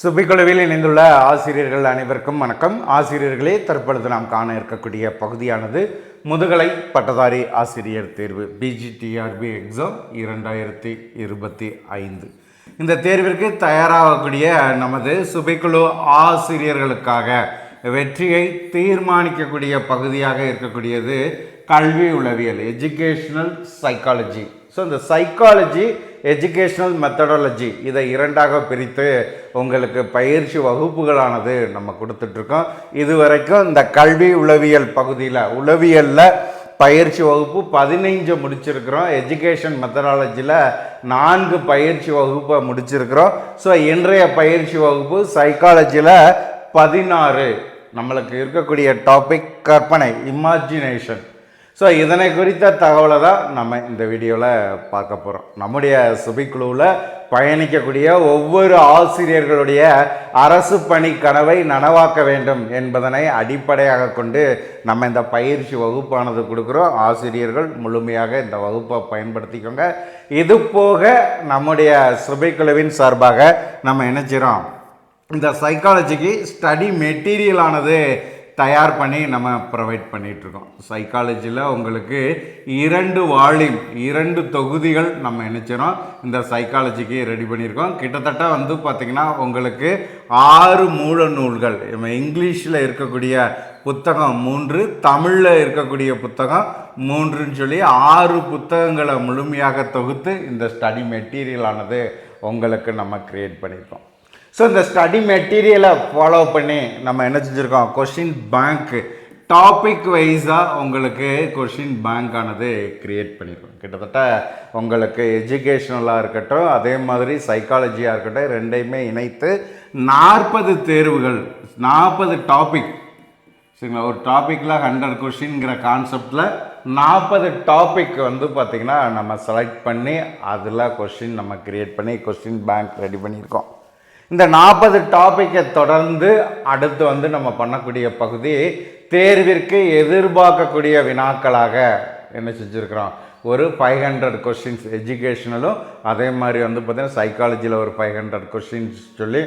சுபிக்குழுவில் இணைந்துள்ள ஆசிரியர்கள் அனைவருக்கும் வணக்கம். ஆசிரியர்களே தற்பொழுது நாம் காண இருக்கக்கூடிய பகுதியானது முதுகலை பட்டதாரி ஆசிரியர் தேர்வு பிஜிடிஆர்பி எக்ஸாம் இரண்டாயிரத்தி இருபத்தி ஐந்து. இந்த தேர்விற்கு தயாராகக்கூடிய நமது சுபைக்குழு ஆசிரியர்களுக்காக வெற்றியை தீர்மானிக்கக்கூடிய பகுதியாக இருக்கக்கூடியது கல்வி உளவியல் எஜுகேஷனல் சைக்காலஜி ஸோ இந்த சைக்காலஜி எஜுகேஷ்னல் மெத்தடாலஜி இதை இரண்டாக பிரித்து உங்களுக்கு பயிற்சி வகுப்புகளானது நம்ம கொடுத்துட்ருக்கோம். இது வரைக்கும் இந்த கல்வி உளவியல் பகுதியில் உளவியலில் பயிற்சி வகுப்பு பதினைஞ்சு முடிச்சிருக்கிறோம். எஜுகேஷன் மெத்தடாலஜியில் நான்கு பயிற்சி வகுப்பை முடிச்சிருக்கிறோம். ஸோ இன்றைய பயிற்சி வகுப்பு சைக்காலஜியில் பதினாறு. நம்மளுக்கு இருக்கக்கூடிய டாபிக் கற்பனை இமேஜினேஷன் ஸோ இதனை குறித்த தகவலை தான் நம்ம இந்த வீடியோவில் பார்க்க போகிறோம் நம்முடைய சுபிக்குழுவில் பயணிக்கக்கூடிய ஒவ்வொரு ஆசிரியர்களுடைய அரசு பணி கனவை நனவாக்க வேண்டும் என்பதனை அடிப்படையாக கொண்டு நம்ம இந்த பயிற்சி வகுப்பானது கொடுக்குறோம். ஆசிரியர்கள் முழுமையாக இந்த வகுப்பை பயன்படுத்திக்கோங்க. இது போக நம்முடைய சுபைக்குழுவின் சார்பாக நம்ம என்ன இந்த சைக்காலஜிக்கு ஸ்டடி மெட்டீரியலானது தயார் பண்ணி நம்ம ப்ரொவைட் பண்ணிகிட்ருக்கோம் சைக்காலஜியில் உங்களுக்கு இரண்டு வால்யூம் இரண்டு தொகுதிகள் நம்ம நினச்சிரோம் இந்த சைக்காலஜிக்கு ரெடி பண்ணியிருக்கோம். கிட்டத்தட்ட வந்து பார்த்திங்கன்னா உங்களுக்கு ஆறு மூல நூல்கள். நம்ம இங்கிலீஷில் இருக்கக்கூடிய புத்தகம் மூன்று தமிழில் இருக்கக்கூடிய புத்தகம் மூன்றுன்னு சொல்லி ஆறு புத்தகங்களை முழுமையாக தொகுத்து இந்த ஸ்டடி மெட்டீரியலானது உங்களுக்கு நம்ம க்ரியேட் பண்ணியிருக்கோம். ஸோ இந்த ஸ்டடி மெட்டீரியலை ஃபாலோ பண்ணி நம்ம என்ன செஞ்சுருக்கோம்? கொஷின் பேங்க்கு டாபிக் வைஸாக உங்களுக்கு கொஷின் பேங்கானது க்ரியேட் பண்ணியிருக்கோம் கிட்டத்தட்ட உங்களுக்கு எஜுகேஷ்னலாக இருக்கட்டும் அதே மாதிரி சைக்காலஜியாக இருக்கட்டும் ரெண்டையுமே இணைத்து நாற்பது தேர்வுகள் நாற்பது டாபிக் சரிங்களா? ஒரு டாப்பிக்கில் ஹண்ட்ரட் கொஷின்ங்கிற கான்செப்டில் நாற்பது டாபிக் வந்து பார்த்திங்கன்னா நம்ம செலக்ட் பண்ணி அதில் கொஷின் நம்ம க்ரியேட் பண்ணி கொஷின் பேங்க் ரெடி பண்ணியிருக்கோம் இந்த நாற்பது டாப்பிக்கை தொடர்ந்து அடுத்து வந்து நம்ம பண்ணக்கூடிய பகுதி தேர்விற்கு எதிர்பார்க்கக்கூடிய வினாக்களாக என்ன செஞ்சுருக்கிறோம்? ஒரு ஃபைவ் ஹண்ட்ரட் கொஷின்ஸ் எஜுகேஷனலும் அதே மாதிரி வந்து பார்த்திங்கன்னா சைக்காலஜியில் ஒரு ஃபைவ் ஹண்ட்ரட் கொஷின்ஸ் சொல்லி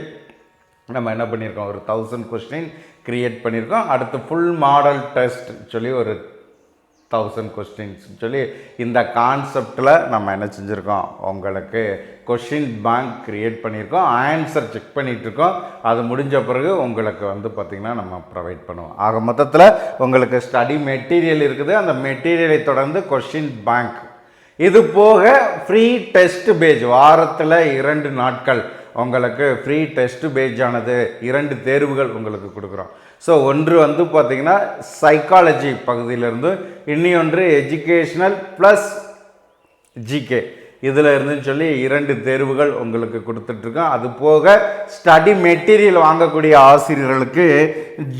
நம்ம என்ன பண்ணியிருக்கோம்? ஒரு தௌசண்ட் கொஸ்டின் க்ரியேட் பண்ணியிருக்கோம். அடுத்து ஃபுல் மாடல் டெஸ்ட் சொல்லி ஒரு தௌசண்ட் கொஸ்டின்ஸ்னு சொல்லி இந்த கான்செப்டில் நம்ம என்ன செஞ்சுருக்கோம்? உங்களுக்கு கொஷின் பேங்க் க்ரியேட் பண்ணியிருக்கோம். ஆன்சர் செக் பண்ணிகிட்ருக்கோம். அது முடிஞ்ச பிறகு உங்களுக்கு வந்து பார்த்திங்கன்னா நம்ம ப்ரொவைட் பண்ணுவோம். ஆக மொத்தத்தில் உங்களுக்கு ஸ்டடி மெட்டீரியல் இருக்குது. அந்த மெட்டீரியலை தொடர்ந்து கொஷின் பேங்க் இது போக ஃப்ரீ டெஸ்ட் பேஜ் வாரத்தில் இரண்டு நாட்கள். உங்களுக்கு ஃப்ரீ டெஸ்ட் பேஜானது இரண்டு தேர்வுகள் உங்களுக்கு கொடுக்குறோம். ஸோ ஒன்று வந்து பார்த்திங்கன்னா சைக்காலஜி பகுதியிலேருந்து இன்னொன்று எஜுகேஷ்னல் ப்ளஸ் ஜிகே இதில் இருந்துன்னு சொல்லி இரண்டு தேர்வுகள் உங்களுக்கு கொடுத்துட்ருக்கோம். அது போக ஸ்டடி மெட்டீரியல் வாங்கக்கூடிய ஆசிரியர்களுக்கு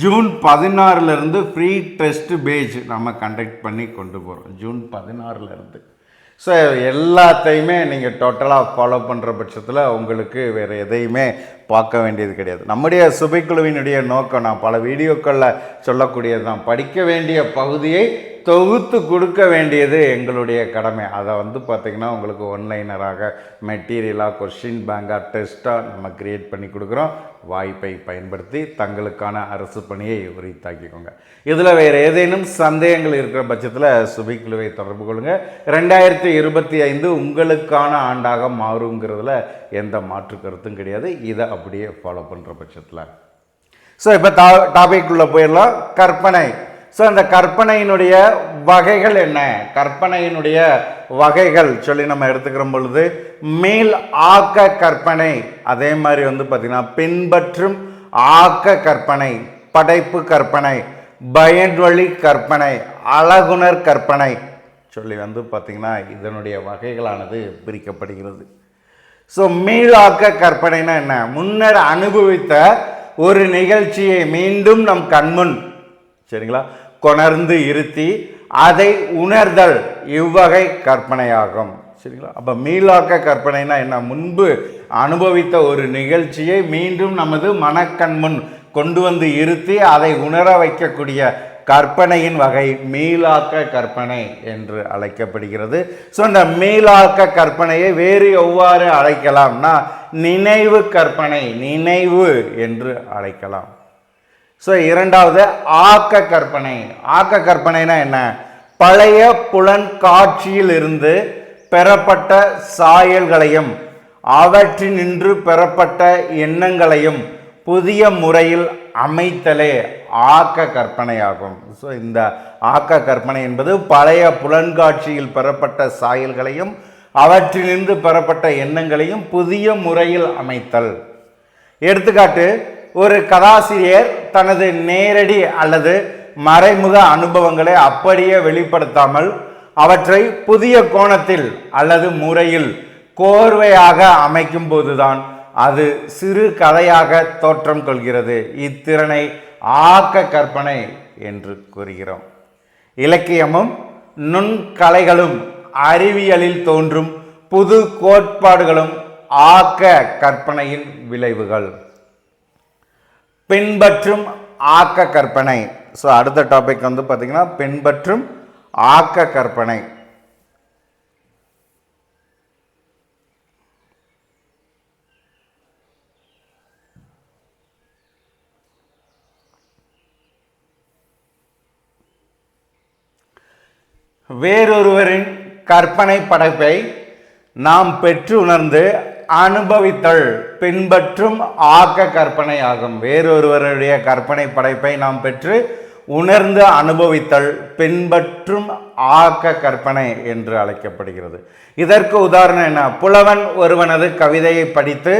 ஜூன் பதினாறுலேருந்து ஃப்ரீ டெஸ்ட் பேஜ் நம்ம கண்டக்ட் பண்ணி கொண்டு போகிறோம் ஜூன் பதினாறுலேருந்து ஸோ எல்லாத்தையுமே நீங்கள் டோட்டலாக ஃபாலோ பண்ணுற பட்சத்தில் உங்களுக்கு வேறு எதையுமே பார்க்க வேண்டியது கிடையாது. நம்முடைய சுபைக்குழுவினுடைய நோக்கம் நான் பல வீடியோக்களில் சொல்லக்கூடியது தான் படிக்க வேண்டிய பகுதியை தொகுத்து கொடுக்க வேண்டியது எங்களுடைய கடமை. அதை வந்து பார்த்திங்கன்னா உங்களுக்கு ஒன்லைனராக மெட்டீரியலாக கொஷின் பேங்காக டெஸ்ட்டாக நம்ம க்ரியேட் பண்ணி கொடுக்குறோம். வாய்ப்பை பயன்படுத்தி தங்களுக்கான அரசு பணியை உரித்தாக்கிக்கோங்க இதில் வேறு ஏதேனும் சந்தேகங்கள் இருக்கிற பட்சத்தில் சுபிக்குழுவை தொடர்பு கொள்ளுங்கள் ரெண்டாயிரத்தி இருபத்தி ஐந்து உங்களுக்கான ஆண்டாக மாறுங்கிறதுல எந்த மாற்று கருத்தும் கிடையாது. இதை அப்படியே ஃபாலோ பண்ணுற பட்சத்தில். ஸோ இப்போ டா டாபிக்குள்ளே போயிடலாம். கற்பனை. ஸோ அந்த கற்பனையினுடைய வகைகள் என்ன? கற்பனையினுடைய வகைகள் சொல்லி நம்ம எடுத்துக்கிற பொழுது மேல் ஆக்க கற்பனை அதே மாதிரி வந்து பார்த்திங்கன்னா பின்பற்றும் ஆக்க கற்பனை படைப்பு கற்பனை பயன்வழி கற்பனை அழகுணர் கற்பனை சொல்லி வந்து பார்த்திங்கன்னா இதனுடைய வகைகளானது பிரிக்கப்படுகிறது. ஸோ மீளாக்க கற்பனைனா என்ன? முன்னர் அனுபவித்த ஒரு நிகழ்ச்சியை மீண்டும் நம் கண்முன் சரிங்களா? கொணர்ந்து இருத்தி அதை உணர்தல் இவ்வகை கற்பனையாகும். சரிங்களா? அப்போ மீளாக்க கற்பனைனா என்ன? முன்பு அனுபவித்த ஒரு நிகழ்ச்சியை மீண்டும் நமது மனக்கண் முன் கொண்டு வந்து இருத்தி அதை உணர வைக்கக்கூடிய கற்பனையின் வகை மீளாக்க கற்பனை என்று அழைக்கப்படுகிறது. ஸோ இந்த மீளாக்க கற்பனையை வேறு எவ்வாறு அழைக்கலாம்னா நினைவு கற்பனை நினைவு என்று அழைக்கலாம். ஸோ இரண்டாவது ஆக்க கற்பனை. ஆக்க கற்பனைனா என்ன? பழைய புலன் காட்சியில் இருந்து பெறப்பட்ட சாயல்களையும் அவற்றினின்று பெறப்பட்ட எண்ணங்களையும் புதிய முறையில் அமைத்தலே ஆக்க கற்பனையாகும். ஸோ இந்த ஆக்க கற்பனை என்பது பழைய புலன்காட்சியில் பெறப்பட்ட சாயல்களையும் அவற்றிலிருந்து பெறப்பட்ட எண்ணங்களையும் புதிய முறையில் அமைத்தல். எடுத்துக்காட்டு ஒரு கதாசிரியர் தனது நேரடி அல்லது மறைமுக அனுபவங்களை அப்படியே வெளிப்படுத்தாமல் அவற்றை புதிய கோணத்தில் அல்லது முறையில் கோர்வையாக அமைக்கும் போதுதான் அது சிறு கதையாக தோற்றம் கொள்கிறது. இத்திறனை ஆக்க கற்பனை என்று கூறுகிறோம். இலக்கியமும் நுண்கலைகளும் அறிவியலில் தோன்றும் புது கோட்பாடுகளும் ஆக்க கற்பனையின் விளைவுகள். பின்பற்றும் ஆக்க கற்பனை ஸோ அடுத்த டாபிக் வந்து பார்த்தீங்கன்னா பின்பற்றும் ஆக்க கற்பனை வேறொருவரின் கற்பனை படைப்பை நாம் பெற்று உணர்ந்து அனுபவித்தல் பின்பற்றும் ஆக்க கற்பனை ஆகும் வேறொருவருடைய கற்பனை படைப்பை நாம் பெற்று உணர்ந்து அனுபவித்தல் பின்பற்றும் ஆக்க கற்பனை என்று அழைக்கப்படுகிறது. இதற்கு உதாரணம் என்ன? புலவன் ஒருவனது கவிதையை படித்து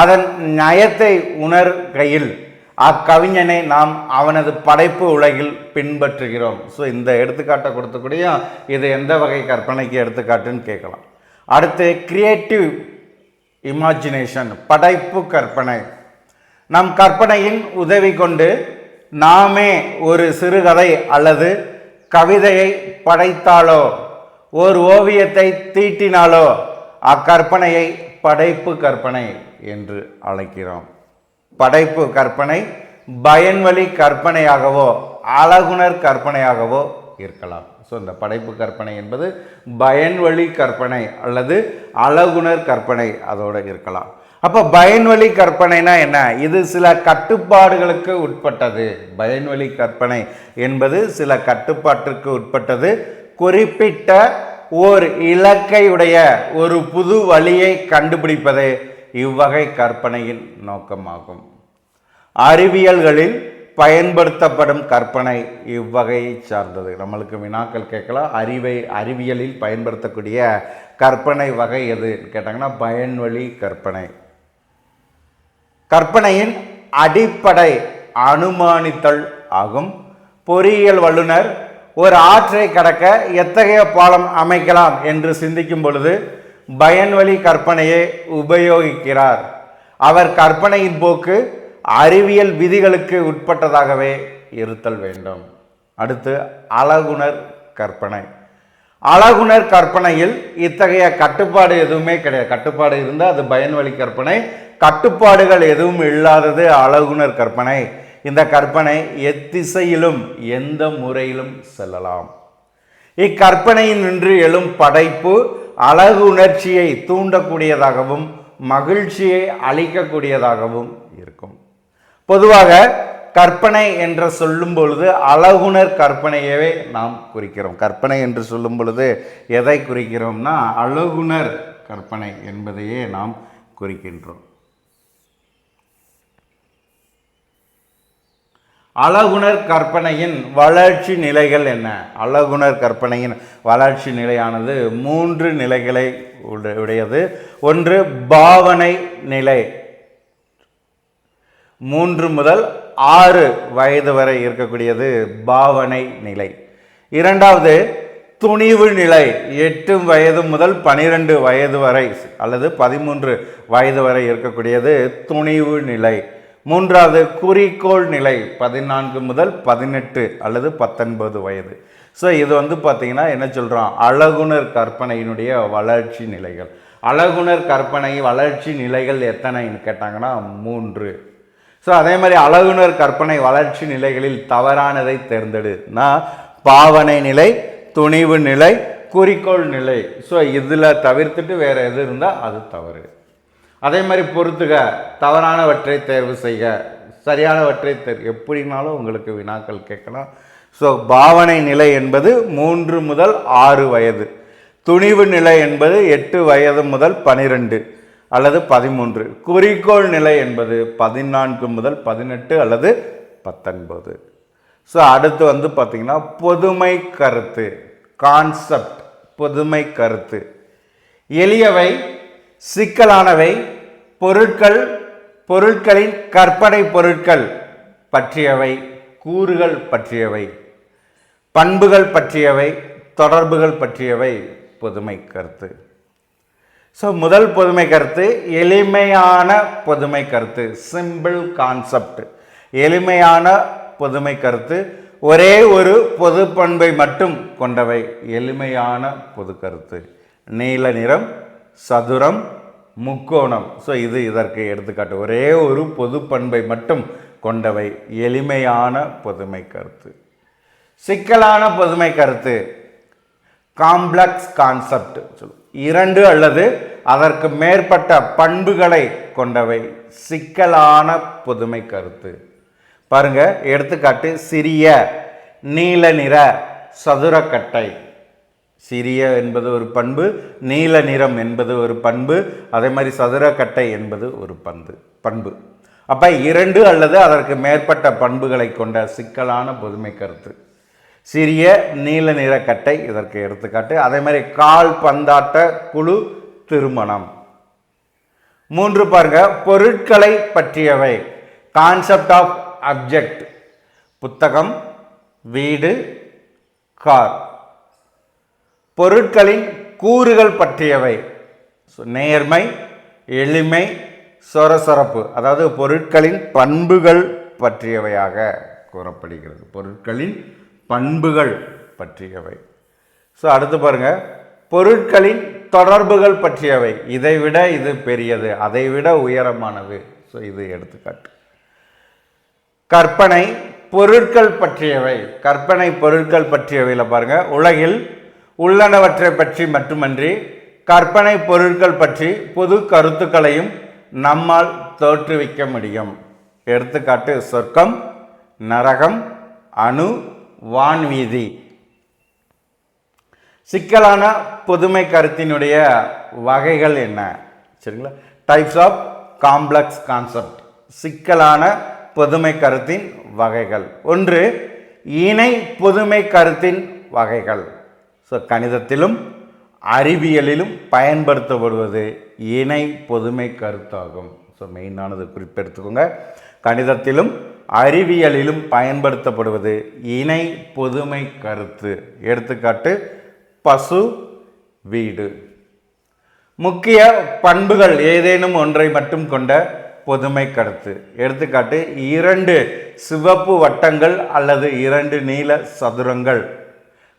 அதன் நயத்தை உணர்கையில் அக்கவிஞனை நாம் அவனது படைப்பு உலகில் பின்பற்றுகிறோம். ஸோ இந்த எடுத்துக்காட்டை கொடுத்தக்கூடிய இது எந்த வகை கற்பனைக்கு எடுத்துக்காட்டுன்னு கேட்கலாம். அடுத்து கிரியேட்டிவ் இமேஜினேஷன் படைப்பு கற்பனை. நம் கற்பனையின் உதவி கொண்டு நாமே ஒரு சிறுகதை அல்லது கவிதையை படைத்தாலோ ஒரு ஓவியத்தை தீட்டினாலோ அக்கற்பனையை படைப்பு கற்பனை என்று அழைக்கிறோம். படைப்பு கற்பனை பயன்வழி கற்பனையாகவோ அழகுணர் கற்பனையாகவோ இருக்கலாம். ஸோ இந்த படைப்பு கற்பனை என்பது பயன்வழி கற்பனை அல்லது அழகுணர் கற்பனை அதோடு இருக்கலாம். அப்போ பயன்வழி கற்பனைனா என்ன? இது சில கட்டுப்பாடுகளுக்கு உட்பட்டது. பயன்வழி கற்பனை என்பது சில கட்டுப்பாட்டிற்கு உட்பட்டது. குறிப்பிட்ட ஓர் இலக்கையுடைய ஒரு புது வழியை கண்டுபிடிப்பதே இவ்வகை கற்பனையின் நோக்கமாகும். அறிவியல்களில் பயன்படுத்தப்படும் கற்பனை இவ்வகையை சார்ந்தது. நம்மளுக்கு வினாக்கள் கேட்கலாம். அறிவை அறிவியலில் பயன்படுத்தக்கூடிய கற்பனை வகை எதுன்னு கேட்டாங்கன்னா பயன்வழி கற்பனை. கற்பனையின் அடிப்படை அனுமானித்தல் ஆகும். பொறியியல் வல்லுனர் ஒரு ஆற்றை கடக்க எத்தகைய பாலம் அமைக்கலாம் என்று சிந்திக்கும் பொழுது பயன்வழி கற்பனையை உபயோகிக்கிறார். அவர் கற்பனையின் போக்கு அறிவியல் விதிகளுக்கு உட்பட்டதாகவே இருத்தல் வேண்டும். அடுத்து அழகுணர் கற்பனை. அழகுணர் கற்பனையில் இத்தகைய கட்டுப்பாடு எதுவுமே கிடையாது. கட்டுப்பாடு இருந்தால் அது பயன்வழி கற்பனை. கட்டுப்பாடுகள் எதுவும் இல்லாதது அழகுணர் கற்பனை. இந்த கற்பனை எத்திசையிலும் எந்த முறையிலும் செல்லலாம். இக்கற்பனையின் நின்று எழும் படைப்பு அழகு உணர்ச்சியை தூண்டக்கூடியதாகவும் மகிழ்ச்சியை அளிக்கக்கூடியதாகவும் இருக்கும். பொதுவாக கற்பனை என்று சொல்லும் பொழுது அழகுணர் கற்பனையவே நாம் குறிக்கிறோம். கற்பனை என்று சொல்லும் பொழுது எதை குறிக்கிறோம்னா அழகுணர் கற்பனை என்பதையே நாம் குறிக்கின்றோம். அழகுணர் கற்பனையின் வளர்ச்சி நிலைகள் என்ன? அழகுணர் கற்பனையின் வளர்ச்சி நிலையானது மூன்று நிலைகளை உடையது. ஒன்று பாவனை நிலை. மூன்று முதல் ஆறு வயது வரை இருக்கக்கூடியது பாவனை நிலை. இரண்டாவது துணிவு நிலை. எட்டு வயது முதல் பனிரெண்டு வயது வரை அல்லது பதிமூன்று வயது வரை இருக்கக்கூடியது துணிவு நிலை. மூன்றாவது குறிக்கோள் நிலை. பதினான்கு முதல் பதினெட்டு அல்லது பத்தொன்பது வயது. ஸோ இது வந்து பார்த்திங்கன்னா என்ன சொல்கிறோம் அழகுணர் கற்பனையினுடைய வளர்ச்சி நிலைகள். அழகுணர் கற்பனை வளர்ச்சி நிலைகள் எத்தனைன்னு கேட்டாங்கன்னா மூன்று ஸோ அதே மாதிரி அழகுனர் கற்பனை வளர்ச்சி நிலைகளில் தவறானதை தேர்ந்தெடுனா பாவனை நிலை துணிவு நிலை குறிக்கோள் நிலை. ஸோ இதில் தவிர்த்துட்டு வேறு எது இருந்தால் அது தவறு. அதே மாதிரி பொறுத்துக தவறானவற்றை தேர்வு செய்க. சரியானவற்றை தேர் எப்படினாலும் உங்களுக்கு வினாக்கள் கேட்கலாம். ஸோ பாவனை நிலை என்பது மூன்று முதல் ஆறு வயது. துணிவு நிலை என்பது எட்டு வயது முதல் பனிரெண்டு. அல்லது பதிமூன்று. குறிக்கோள் நிலை என்பது பதினான்கு முதல் பதினெட்டு அல்லது பத்தொன்பது. ஸோ அடுத்து வந்து பார்த்திங்கன்னா பொதுமை கருத்து கான்செப்ட் பொதுமை கருத்து. எளியவை சிக்கலானவை பொருட்கள் பொருட்களின் கற்பனை பொருட்கள் பற்றியவை கூறுகள் பற்றியவை பண்புகள் பற்றியவை தொடர்புகள் பற்றியவை பொதுமை கருத்து. ஸோ முதல் பொதுமை கருத்து எளிமையான பொதுமை கருத்து சிம்பிள் கான்செப்ட் எளிமையான பொதுமை கருத்து ஒரே ஒரு பொது பண்பை மட்டும் கொண்டவை. எளிமையான பொது கருத்து. நீல நிறம் சதுரம் முக்கோணம். ஸோ இது இதற்கு எடுத்துக்காட்டு. ஒரே ஒரு பொது பண்பை மட்டும் கொண்டவை. எளிமையான பொதுமை கருத்து. சிக்கலான பொதுமை கருத்து காம்ப்ளெக்ஸ் கான்செப்ட் சொல்லும் இரண்டு அல்லது அதற்கு மேற்பட்ட பண்புகளை கொண்டவை. சிக்கலான பொதுமை கருத்து. பாருங்க எடுத்துக்காட்டு சிறிய நீல நிற சதுரக்கட்டை. சிறிய என்பது ஒரு பண்பு நீல நிறம் என்பது ஒரு பண்பு அதே மாதிரி சதுரக்கட்டை என்பது ஒரு பண்பு பண்பு. அப்போ இரண்டு அல்லது அதற்கு மேற்பட்ட பண்புகளை கொண்ட சிக்கலான பொதுமை கருத்து. சிறிய நீல நிற கட்டை இதற்கு எடுத்துக்காட்டு. அதே மாதிரி கால் பந்தாட்ட குழு திருமணம். மூன்று பாருங்க பொருட்களை பற்றியவை. கான்செப்ட் ஆஃப் அப்ஜெக்ட் புத்தகம் வீடு கார். பொருட்களின் கூறுகள் பற்றியவை. நேர்மை எளிமை சொரசொரப்பு. அதாவது பொருட்களின் பண்புகள் பற்றியவையாக கூறப்படுகிறது. பொருட்களின் பண்புகள் பற்றியவை. ஸோ அடுத்து பாருங்க. பொருட்களின் தொடர்புகள் பற்றியவை. இதை விட இது பெரியது அதை விட உயரமானது. ஸோ இது எடுத்துக்காட்டு. கற்பனை பொருட்கள் பற்றியவை. கற்பனை பொருட்கள் பற்றியவையில் பாருங்க. உலகில் உள்ளனவற்றை பற்றி மட்டுமன்றி கற்பனை பொருட்கள் பற்றி பொது கருத்துக்களையும் நம்மால் தோற்றுவிக்க முடியும். எடுத்துக்காட்டு சொர்க்கம் நரகம் அணு வான்வீதி சிக்கலான பொதுமை கருத்தினுடைய வகைகள் என்ன? சரிங்களா? டைப்ஸ் ஆஃப் காம்ப்ளெக்ஸ் கான்செப்ட் சிக்கலான பொதுமை கருத்தின் வகைகள். ஒன்று இணை பொதுமை கருத்தின் வகைகள். ஸோ கணிதத்திலும் அறிவியலிலும் பயன்படுத்தப்படுவது இணை பொதுமை கருத்தாகும். ஸோ மெயினானது குறிப்பெடுத்துக்கோங்க. கணிதத்திலும் அறிவியலிலும் பயன்படுத்தப்படுவது இணை பொதுமை கருத்து. எடுத்துக்காட்டு பசு வீடு. முக்கிய பண்புகள் ஏதேனும் ஒன்றை மட்டும் கொண்ட பொதுமை கருத்து. எடுத்துக்காட்டு இரண்டு சிவப்பு வட்டங்கள் அல்லது இரண்டு நீல சதுரங்கள்.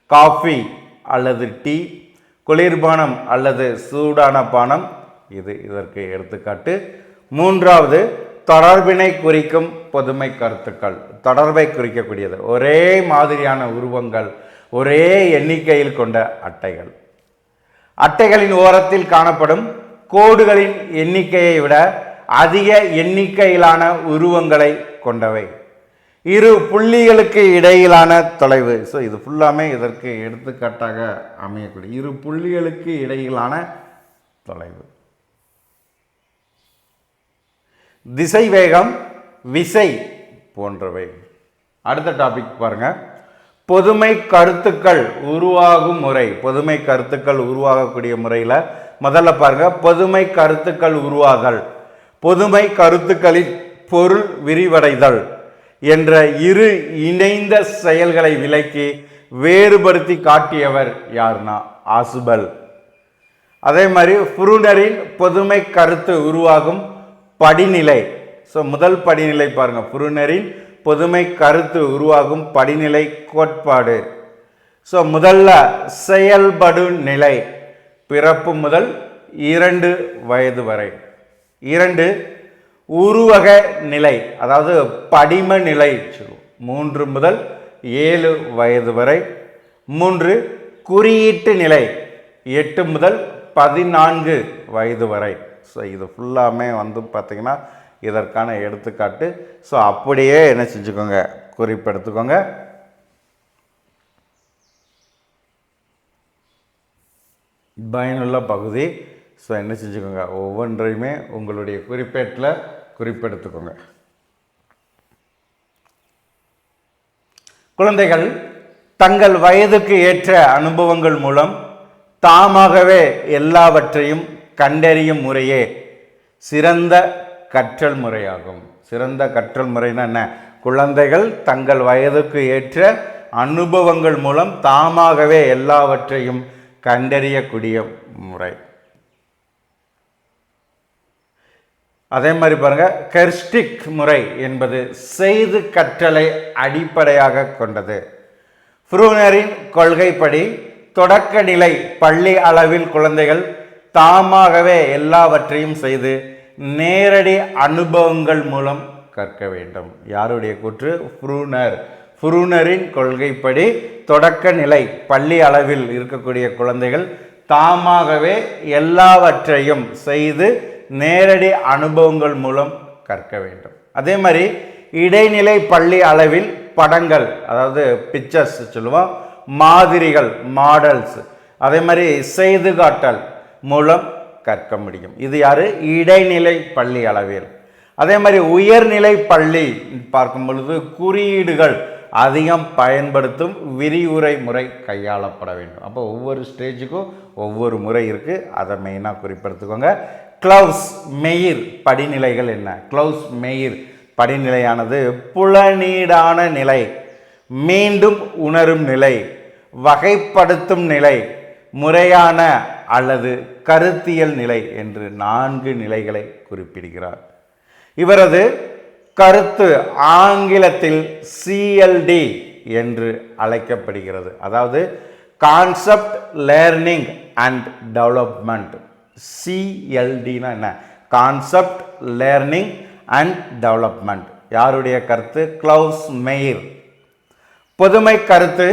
காஃபி அல்லது டீ குளிர்பானம் அல்லது சூடான பானம். இது இதற்கு எடுத்துக்காட்டு. மூன்றாவது தொடர்பினை குறிக்கும் பொதுமை கருத்துக்கள் தொடர்பை குறிக்கக்கூடியது. ஒரே மாதிரியான உருவங்கள் ஒரே எண்ணிக்கையில் கொண்ட அட்டைகள். அட்டைகளின் ஓரத்தில் காணப்படும் கோடுகளின் எண்ணிக்கையை விட அதிக எண்ணிக்கையிலான உருவங்களை கொண்டவை. இரு புள்ளிகளுக்கு இடையிலான தொலைவு. ஸோ இது ஃபுல்லாமே இதற்கு எடுத்துக்காட்டாக அமையக்கூடிய இரு புள்ளிகளுக்கு இடையிலான தொலைவு. திசை வேகம் விசை போன்றவை. அடுத்த டாபிக் பாருங்கள் பொதுமை கருத்துக்கள் உருவாகும் முறை. பொதுமை கருத்துக்கள் உருவாகக்கூடிய முறையில் முதல்ல பாருங்கள் பொதுமை கருத்துக்கள் உருவாதல். பொதுமை கருத்துக்களின் பொருள் விரிவடைதல் என்ற இரு இணைந்த செயல்களை விலக்கி வேறுபடுத்தி காட்டியவர் யார்னா ஆசுபல். அதே மாதிரி ஃப்ரூனரின் பொதுமை கருத்து உருவாகும் படிநிலை. ஸோ முதல் படிநிலை பாருங்கள் புருணரின் பொதுமை கருத்து உருவாகும் படிநிலை கோட்பாடு. ஸோ முதல்ல செயல்படு நிலை. பிறப்பு முதல் இரண்டு வயது வரை. இரண்டு உருவக நிலை. அதாவது படிம நிலை சொல்லுவோம். மூன்று முதல் ஏழு வயது வரை. மூன்று குறியீட்டு நிலை. எட்டு முதல் பதினான்கு வயது வரை. ஸோ இது ஃபுல்லாமே வந்து பார்த்திங்கன்னா இதற்கான எடுத்துக்காட்டு. ஸோ அப்படியே என்ன செஞ்சுக்கோங்க. குறிப்பெடுத்துக்கோங்க. பயனுள்ள பகுதி. ஸோ என்ன செஞ்சுக்கோங்க. ஒவ்வொன்றையுமே உங்களுடைய குறிப்பேட்டில் குறிப்பெடுத்துக்கோங்க. குழந்தைகள் தங்கள் வயதுக்கு ஏற்ற அனுபவங்கள் மூலம் தாமாகவே எல்லாவற்றையும் கண்டறியும் முறையே சிறந்த கற்றல் முறையாகும். சிறந்த கற்றல் முறைனா என்ன? குழந்தைகள் தங்கள் வயதுக்கு ஏற்ற அனுபவங்கள் மூலம் தாமாகவே எல்லாவற்றையும் கண்டறியக்கூடிய முறை. அதே மாதிரி பாருங்க கெர்ஸ்டிக் முறை என்பது செய்து கற்றலை அடிப்படையாக கொண்டது. ஃப்ரூனரின் கொள்கைப்படி தொடக்க நிலை பள்ளி அளவில் குழந்தைகள் தாமாகவே எல்லாவற்றையும் செய்து நேரடி அனுபவங்கள் மூலம் கற்க வேண்டும். யாருடைய கூற்று? ஃப்ரூனர். ஃப்ரூனரின் கொள்கைப்படி தொடக்க நிலை பள்ளி அளவில் இருக்கக்கூடிய குழந்தைகள் தாமாகவே எல்லாவற்றையும் செய்து நேரடி அனுபவங்கள் மூலம் கற்க வேண்டும். அதே மாதிரி இடைநிலை பள்ளி அளவில் படங்கள் அதாவது பிக்சர்ஸ் சொல்லுவோம் மாதிரிகள் மாடல்ஸ் அதே மாதிரி செய்து காட்டல் மூலம் கற்க முடியும் இது யாரு? இடைநிலை பள்ளி அளவில். அதே மாதிரி உயர்நிலை பள்ளி பார்க்கும் பொழுது குறியீடுகள் அதிகம் பயன்படுத்தும் விரிவுரை முறை கையாளப்பட வேண்டும். அப்போ ஒவ்வொரு ஸ்டேஜுக்கும் ஒவ்வொரு முறை இருக்குது அதை மெயினாக குறிப்பிடுத்துக்கோங்க. க்ளவுஸ் மெயிர் படிநிலைகள் என்ன? க்ளவுஸ் மெயிர் படிநிலையானது புலநீடான நிலை மீண்டும் உணரும் நிலை வகைப்படுத்தும் நிலை முறையான அல்லது கருத்தியல் நிலை என்று நான்கு நிலைகளை குறிப்பிடுகிறார். இவரது கருத்து ஆங்கிலத்தில் சிஎல்டி என்று அழைக்கப்படுகிறது. அதாவது கான்செப்ட் லேர்னிங் அண்ட் டெவலப்மெண்ட் சிஎல்டினா என்ன? கான்செப்ட் லேர்னிங் அண்ட் டெவலப்மெண்ட் யாருடைய கருத்து? கிளவுஸ் மெயிர் பொதுமை கருத்து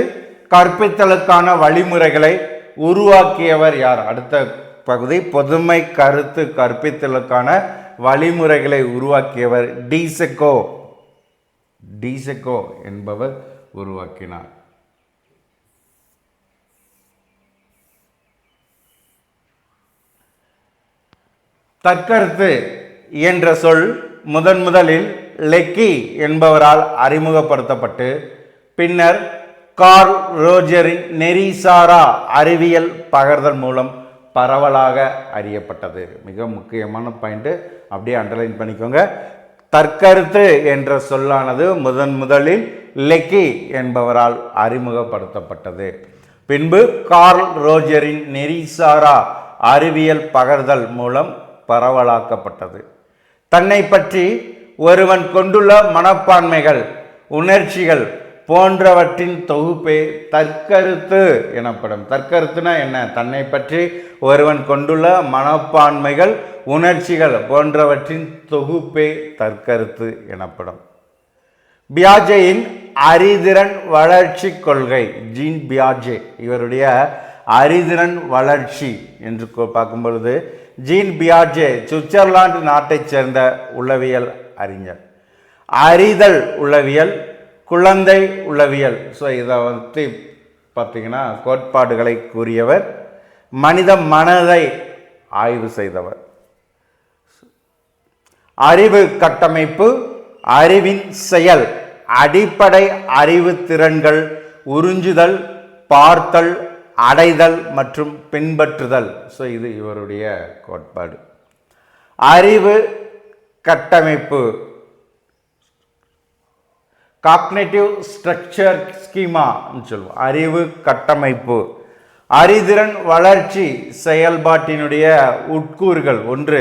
கற்பித்தலுக்கான வழிமுறைகளை உருவாக்கியவர் யார்? அடுத்த பகுதி பொதுமை கருத்து கற்பித்தலுக்கான வழிமுறைகளை உருவாக்கியவர் டிசெக்கோ டிசெக்கோ என்பவர் உருவாக்கினார். தற்கருத்து என்ற சொல் முதன் முதலில் லெக்கி என்பவரால் அறிமுகப்படுத்தப்பட்டு பின்னர் கார்ல் ரோஜரின் நெறிசாரா அறிவியல் பகர்தல் மூலம் பரவலாக அறியப்பட்டது. மிக முக்கியமான பாயிண்ட்டு அப்படியே அண்டர்லைன் பண்ணிக்கோங்க. தற்கருத்து என்ற சொல்லானது முதன் முதலில் லெக்கி என்பவரால் அறிமுகப்படுத்தப்பட்டது. பின்பு கார்ல் ரோஜரின் நெறிசாரா அறிவியல் பகர்தல் மூலம் பரவலாக்கப்பட்டது. தன்னை பற்றி ஒருவன் கொண்டுள்ள மனப்பான்மைகள் உணர்ச்சிகள் போன்றவற்றின் தொகுப்பே தற்கருத்து எனப்படும். தற்கருத்துனா என்ன? தன்னை பற்றி ஒருவன் கொண்டுள்ள மனப்பான்மைகள் உணர்ச்சிகள் போன்றவற்றின் தொகுப்பே தற்கருத்து எனப்படும். பியாஜேயின் அறிதிறன் வளர்ச்சி கொள்கை ஜீன் பியாஜே இவருடைய அறிதிறன் வளர்ச்சி என்று பார்க்கும் பொழுது ஜீன் பியாஜே சுவிட்சர்லாந்து நாட்டைச் சேர்ந்த உளவியல் அறிஞர். அறிதல் உளவியல் குழந்தை உளவியல். ஸோ இதை வந்து பார்த்தீங்கன்னா கோட்பாடுகளை கூறியவர் மனித மனதை ஆய்வு செய்தவர். அறிவு கட்டமைப்பு அறிவின் செயல் அடிப்படை அறிவு திறன்கள் உறிஞ்சுதல் பார்த்தல் அடைதல் மற்றும் பின்பற்றுதல். ஸோ இது இவருடைய கோட்பாடு. அறிவு கட்டமைப்பு காக்னேட்டிவ் ஸ்ட்ரக்சர் ஸ்கீமான்னு சொல்லுவோம். அறிவு கட்டமைப்பு. அறிதிறன் வளர்ச்சி செயல்பாட்டினுடைய உட்கூறுகள். ஒன்று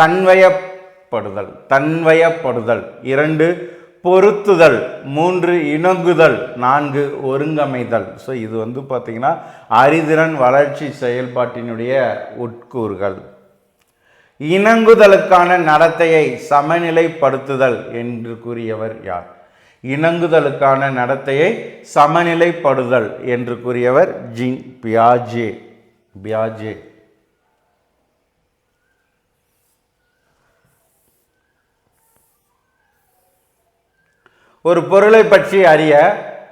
தன்வயப்படுதல். தன்வயப்படுதல். இரண்டு பொருத்துதல். மூன்று இணங்குதல். நான்கு ஒருங்கமைதல். ஸோ இது வந்து பார்த்திங்கன்னா அறிதிறன் வளர்ச்சி செயல்பாட்டினுடைய உட்கூறுகள். இணங்குதலுக்கான நடத்தையை சமநிலைப்படுத்துதல் என்று கூறியவர் யார்? இணங்குதலுக்கான நடத்தையை சமநிலைப்படுதல் என்று கூறியவர் ஜின் பியாஜே. பியாஜே. ஒரு பொருளை பற்றி அறிய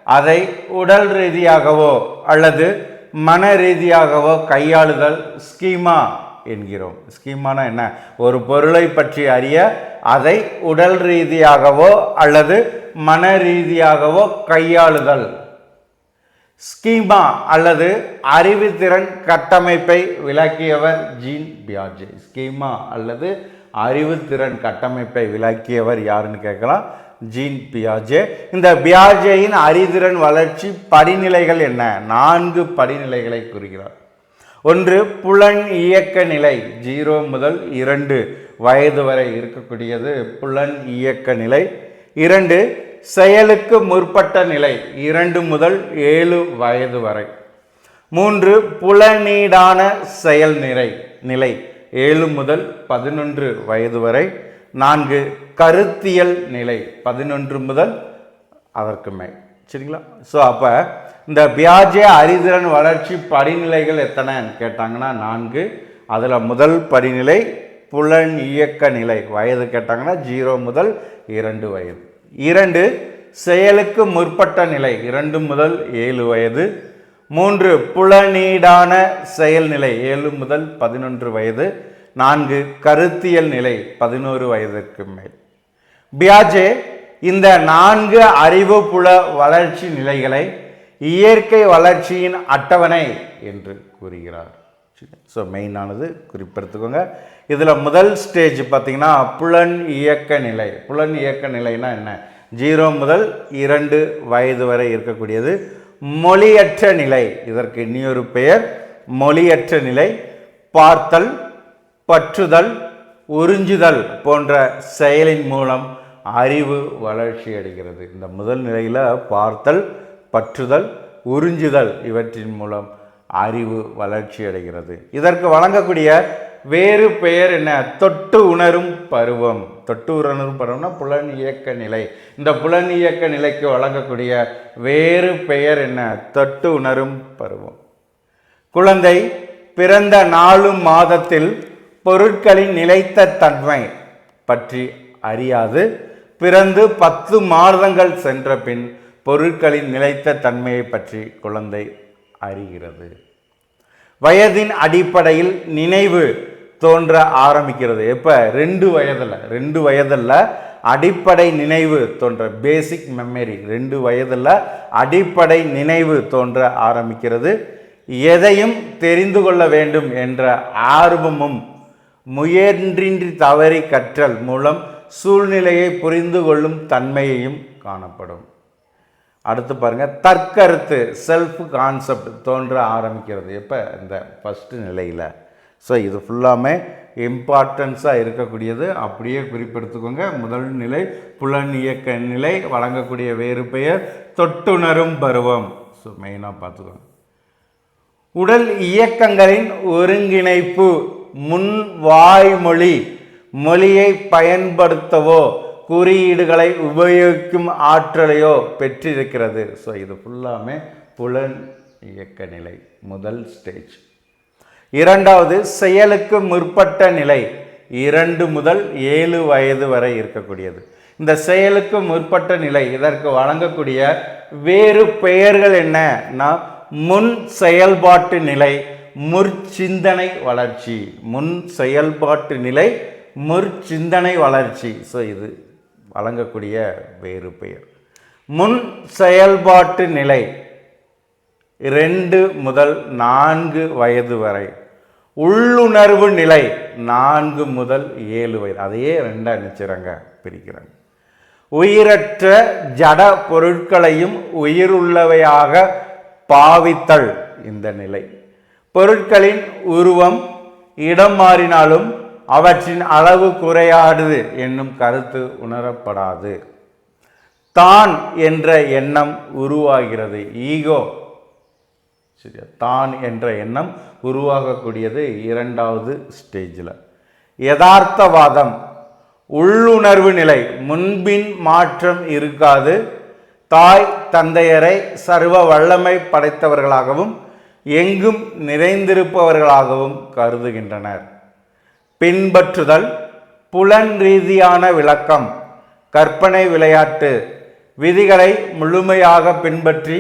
அதை உடல் ரீதியாகவோ அல்லது மன ரீதியாகவோ கையாளுதல் ஸ்கீமா. என்கிறோம். ஸ்கீமானா என்ன? ஒரு பொருளை பற்றி அறிய அதை உடல் ரீதியாகவோ அல்லது மன ரீதியாகவோ கையாளுதல். ஸ்கீமா அல்லது அறிவுத்திறன் கட்டமைப்பை விளக்கியவர் ஜீன் பியாஜே. ஸ்கீமா அல்லது அறிவுத்திறன் கட்டமைப்பை விளக்கியவர் யாருன்னு கேட்கலாம்? ஜீன் பியாஜே. இந்த பியாஜேயின் அறிதிறன் வளர்ச்சி படிநிலைகள் என்ன? நான்கு படிநிலைகளை குறிக்கிறார் ஒன்று புலன் இயக்க நிலை ஜீரோ முதல் இரண்டு வயது வரை இருக்கக்கூடியது புலன் இயக்க நிலை. இரண்டு செயலுக்கு முற்பட்ட நிலை இரண்டு முதல் ஏழு வயது வரை. மூன்று புலனீடான செயல் நிலை நிலை ஏழு முதல் பதினொன்று வயது வரை. நான்கு கருத்தியல் நிலை பதினொன்று முதல் அதற்கு மேல். சரிங்களா? ஸோ அப்போ இந்த பியாஜே அறிதிறன் வளர்ச்சி படிநிலைகள் எத்தனைன்னு கேட்டாங்கன்னா நான்கு. அதில் முதல் படிநிலை புலன் இயக்க நிலை. வயது கேட்டாங்கன்னா ஜீரோ முதல் இரண்டு வயது. இரண்டு செயலுக்கு முற்பட்ட நிலை. இரண்டு முதல் ஏழு வயது. மூன்று புலனீடான செயல்நிலை ஏழு முதல் பதினொன்று வயது. நான்கு கருத்தியல் நிலை. பதினோரு வயதிற்கு மேல். பியாஜே இந்த நான்கு அறிவு புல வளர்ச்சி நிலைகளை இயற்கை வளர்ச்சியின் அட்டவணை என்று கூறுகிறார். ஸோ மெயினானது குறிப்பெடுத்துக்கோங்க. இதில் முதல் ஸ்டேஜ் பார்த்தீங்கன்னா புலன் இயக்க நிலை. புலன் இயக்க நிலைனா என்ன? ஜீரோ முதல் இரண்டு வயது வரை இருக்கக்கூடியது. மொழியற்ற நிலை. இதற்கு இன்னொரு பெயர். மொழியற்ற நிலை. பார்த்தல் பற்றுதல் உறிஞ்சுதல் போன்ற செயலின் மூலம் அறிவு வளர்ச்சி அடைகிறது இந்த முதல் நிலையில் பார்த்தல் பற்றுதல் உறிஞ்சுதல் இவற்றின் மூலம் அறிவு வளர்ச்சி அடைகிறது. இதற்கு வழங்கக்கூடிய வேறு பெயர் என்ன? தொட்டு உணரும் பருவம். தொட்டு உணரும் பருவம்னா புலன் இயக்க நிலை. இந்த புலன் இயக்க நிலைக்கு வழங்கக்கூடிய வேறு பெயர் என்ன? தொட்டு உணரும் பருவம். குழந்தை பிறந்த நாளும் மாதத்தில் பொருட்களின் நிலைத்த தன்மை பற்றி அறியாது. பிறந்து பத்து மாதங்கள் சென்ற பின் பொருட்களின் நிலைத்த தன்மையை பற்றி குழந்தை அறிகிறது. வயதின் அடிப்படையில் நினைவு தோன்ற ஆரம்பிக்கிறது. எப்போ? ரெண்டு வயதில். ரெண்டு வயதில் அடிப்படை நினைவு தோன்ற பேசிக் மெமரி ரெண்டு வயதில் அடிப்படை நினைவு தோன்ற ஆரம்பிக்கிறது. எதையும் தெரிந்து கொள்ள வேண்டும் என்ற ஆர்வமும் முயன்றின்றி தவறி கற்றல் மூலம் சூழ்நிலையை புரிந்து கொள்ளும் தன்மையையும் காணப்படும். அடுத்து பாருங்கள் தற்கருத்து செல்ஃப் கான்செப்ட் தோன்ற ஆரம்பிக்கிறது. எப்போ? இந்த ஃபஸ்ட்டு நிலையில். ஸோ இது ஃபுல்லாமே இம்பார்ட்டன்ஸாக இருக்கக்கூடியது. அப்படியே குறிப்பெடுத்துக்கோங்க. முதல் நிலை புலன் இயக்க நிலை வழங்கக்கூடிய வேறு பெயர் தொட்டுணரும் பருவம். ஸோ மெயினாக பார்த்துக்கோங்க. உடல் இயக்கங்களின் ஒருங்கிணைப்பு முன் வாய்மொழி மொழியை பயன்படுத்தவோ குறியீடுகளை உபயோகிக்கும் ஆற்றலையோ பெற்றிருக்கிறது. ஸோ இது ஃபுல்லாமே புலன் இயக்க நிலை முதல் ஸ்டேஜ் இரண்டாவது செயலுக்கு முற்பட்ட நிலை இரண்டு முதல் ஏழு வயது வரை இருக்கக்கூடியது. இந்த செயலுக்கு முற்பட்ட நிலை இதற்கு வழங்கக்கூடிய வேறு பெயர்கள் என்னன்னா முன் செயல்பாட்டு நிலை முற்சிந்தனை வளர்ச்சி. முன் செயல்பாட்டு நிலை முற்சிந்தனை வளர்ச்சி. ஸோ இது வழங்கக்கூடிய வேறு பெயர். முன் செயல்பாட்டு நிலை ரெண்டு முதல் நான்கு வயது வரை. உள்ளுணர்வு நிலை நான்கு முதல் ஏழு வயது. அதையே ரெண்டாக நினைச்சுறாங்க பிரிக்கிறாங்க. உயிரற்ற ஜட பொருட்களையும் உயிருள்ளவையாக பாவித்தல் இந்த நிலை. பொருட்களின் உருவம் இடம் மாறினாலும் அவற்றின் அளவு குறையாடுது என்னும் கருத்து உணரப்படாது. தான் என்ற எண்ணம் உருவாகிறது. ஈகோ. சரியா? தான் என்ற எண்ணம் உருவாகக்கூடியது இரண்டாவது ஸ்டேஜில் யதார்த்தவாதம். உள்ளுணர்வு நிலை. முன்பின் மாற்றம் இருக்காது. தாய் தந்தையரை சர்வ வல்லமை படைத்தவர்களாகவும் எங்கும் நிறைந்திருப்பவர்களாகவும் கருதுகின்றனர். பின்பற்றுதல் புலன் ரீதியான விளக்கம் கற்பனை விளையாட்டு விதிகளை முழுமையாக பின்பற்றி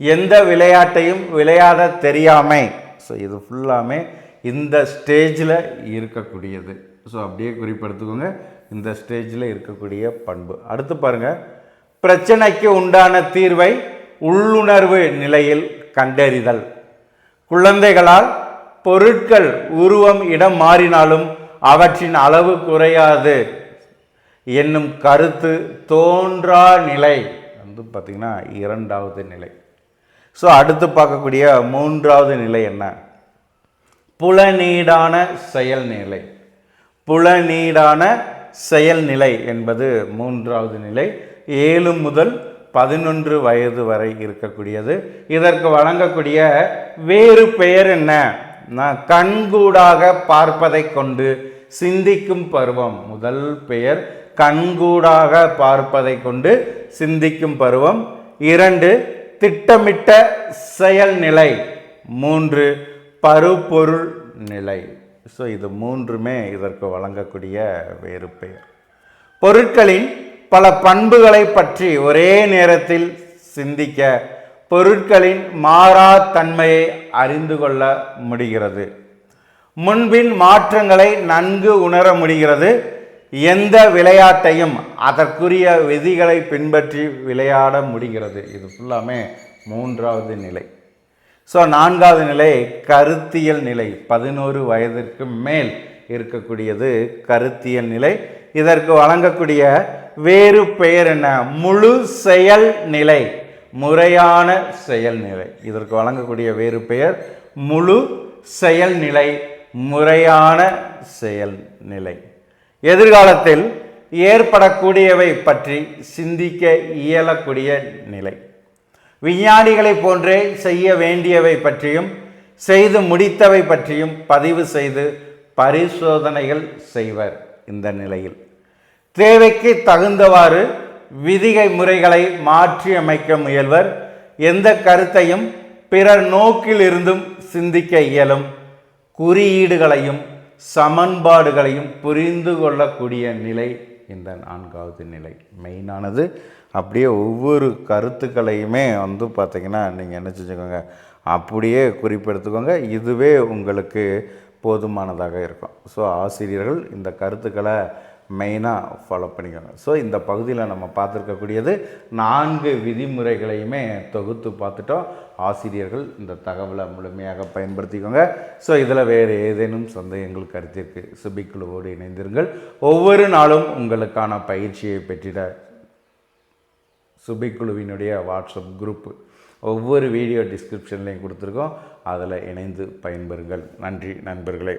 எந்த விளையாட்டையும் விளையாட தெரியாமை. ஸோ இது ஃபுல்லாமே இந்த ஸ்டேஜில் இருக்கக்கூடியது. ஸோ அப்படியே குறிப்பெடுத்துக்கோங்க. இந்த ஸ்டேஜில் இருக்கக்கூடிய பண்பு. அடுத்து பாருங்கள் பிரச்சனைக்கு உண்டான தீர்வை உள்ளுணர்வு நிலையில் கண்டறிதல். குழந்தைகளால் பொருட்கள் உருவம் இடம் மாறினாலும் அவற்றின் அளவு குறையாது. என்னும் கருத்து தோன்றா நிலை. வந்து பார்த்திங்கன்னா இரண்டாவது நிலை. ஸோ அடுத்து பார்க்கக்கூடிய மூன்றாவது நிலை என்ன? புலநீடான செயல்நிலை. புலநீடான செயல்நிலை என்பது மூன்றாவது நிலை. ஏழு முதல் பதினொன்று வயது வரை இருக்கக்கூடியது. இதற்கு வழங்கக்கூடிய வேறு பெயர் என்ன? நான் கண்கூடாக பார்ப்பதை கொண்டு சிந்திக்கும் பருவம். முதல் பெயர் கண்கூடாக பார்ப்பதை கொண்டு சிந்திக்கும் பருவம். இரண்டு திட்டமிட்ட செயல்நிலை. மூன்று பருப்பொருள் நிலை. ஸோ இது மூன்றுமே இதற்கு வழங்கக்கூடிய வேறு பெயர். பொருட்களின் பல பண்புகளை பற்றி ஒரே நேரத்தில் சிந்திக்க பொருட்களின் மாறா தன்மையை அறிந்து கொள்ள முடிகிறது. முன்பின் மாற்றங்களை நன்கு உணர முடிகிறது. எந்த விளையாட்டையும் அதற்குரிய விதிகளை பின்பற்றி விளையாட முடிகிறது. இது ஃபுல்லாமே மூன்றாவது நிலை. ஸோ நான்காவது நிலை கருத்தியல் நிலை. பதினோரு வயதிற்கு மேல் இருக்கக்கூடியது கருத்தியல் நிலை. இதற்கு வழங்கக்கூடிய வேறு பெயர் என்ன? முழு செயல் நிலை. முறையான செயல்நிலை இதற்கு வழங்கக்கூடிய வேறு பெயர் முழு செயல்நிலை முறையான செயல்நிலை எதிர்காலத்தில் ஏற்படக்கூடியவை பற்றி சிந்திக்க இயலக்கூடிய நிலை. விஞ்ஞானிகளைப் போன்றே செய்ய வேண்டியவை பற்றியும் செய்து முடித்தவை பற்றியும் பதிவு செய்து பரிசோதனைகள் செய்வர் இந்த நிலையில். தேவைக்கு தகுந்தவாறு விதிகை முறைகளை மாற்றியமைக்க முயல்வர். எந்த கருத்தையும் பிறர் நோக்கிலிருந்தும் சிந்திக்க இயலும். குறியீடுகளையும் சமன்பாடுகளையும் புரிந்து கொள்ளக்கூடிய நிலை இந்த நான்காவது நிலை. மெயினானது அப்படியே ஒவ்வொரு கருத்துக்களையுமே வந்து பார்த்திங்கன்னா நீங்கள் என்ன செஞ்சுக்கோங்க? அப்படியே குறிப்பெடுத்துக்கோங்க. இதுவே உங்களுக்கு போதுமானதாக இருக்கும். ஸோ ஆசிரியர்கள் இந்த கருத்துக்களை மெயினாக ஃபாலோ பண்ணிக்கோங்க. ஸோ இந்த பகுதியில் நம்ம பார்த்துருக்கக்கூடியது நான்கு விதிமுறைகளையுமே தொகுத்து பார்த்துட்டோம். ஆசிரியர்கள் இந்த தகவலை முழுமையாக பயன்படுத்திக்கோங்க. ஸோ இதில் வேறு ஏதேனும் சந்தேகங்கள் கருத்திற்கு சுபிக்குழுவோடு இணைந்திருங்கள். ஒவ்வொரு நாளும் உங்களுக்கான பயிற்சியை பெற்றிட சுபிக்குழுவினுடைய வாட்ஸ்அப் குரூப் ஒவ்வொரு வீடியோ டிஸ்கிரிப்ஷன்லையும் கொடுத்துருக்கோம். அதில் இணைந்து பயன்பெறுங்கள். நன்றி நண்பர்களே.